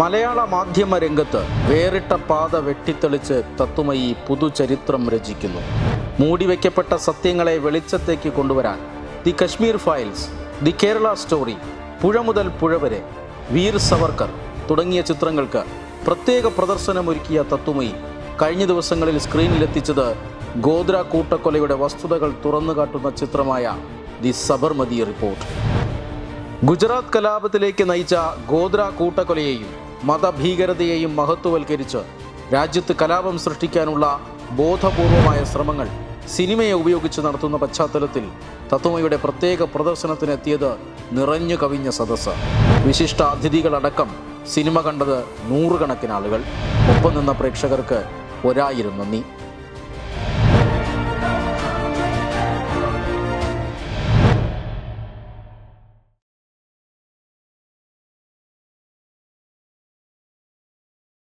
മലയാള മാധ്യമ രംഗത്ത് വേറിട്ട പാത വെട്ടിത്തെളിച്ച് തത്വമയി പുതുചരിത്രം രചിക്കുന്നു. മൂടിവെക്കപ്പെട്ട സത്യങ്ങളെ വെളിച്ചത്തേക്ക് കൊണ്ടുവരാൻ the Kashmir files the Kerala story പുഴ മുതൽ പുഴ വരെ വീർ സവർക്കർ തുടങ്ങിയ ചിത്രങ്ങൾക്ക് പ്രത്യേക പ്രദർശനമൊരുക്കിയ തത്വമയി കഴിഞ്ഞ ദിവസങ്ങളിൽ സ്ക്രീനിലെത്തിച്ചത് ഗോദ്ര കൂട്ടക്കൊലയുടെ വസ്തുതകൾ തുറന്നുകാട്ടുന്ന ചിത്രമായ ദി സബർമതി റിപ്പോർട്ട്. ഗുജറാത്ത് കലാപത്തിലേക്ക് നയിച്ച ഗോദ്ര കൂട്ടക്കൊലയെയും മതഭീകരതയെയും മഹത്വവൽക്കരിച്ച് രാജ്യത്ത് കലാപം സൃഷ്ടിക്കാനുള്ള ബോധപൂർവമായ ശ്രമങ്ങൾ സിനിമയെ ഉപയോഗിച്ച് നടത്തുന്ന പശ്ചാത്തലത്തിൽ തത്വമയുടെ പ്രത്യേക പ്രദർശനത്തിനെത്തിയത് നിറഞ്ഞു കവിഞ്ഞ സദസ്സ്. വിശിഷ്ട അതിഥികളടക്കം സിനിമ കണ്ടത് നൂറുകണക്കിന് ആളുകൾ. ഒപ്പം നിന്ന പ്രേക്ഷകർക്ക് ഒരായിരം നന്ദി.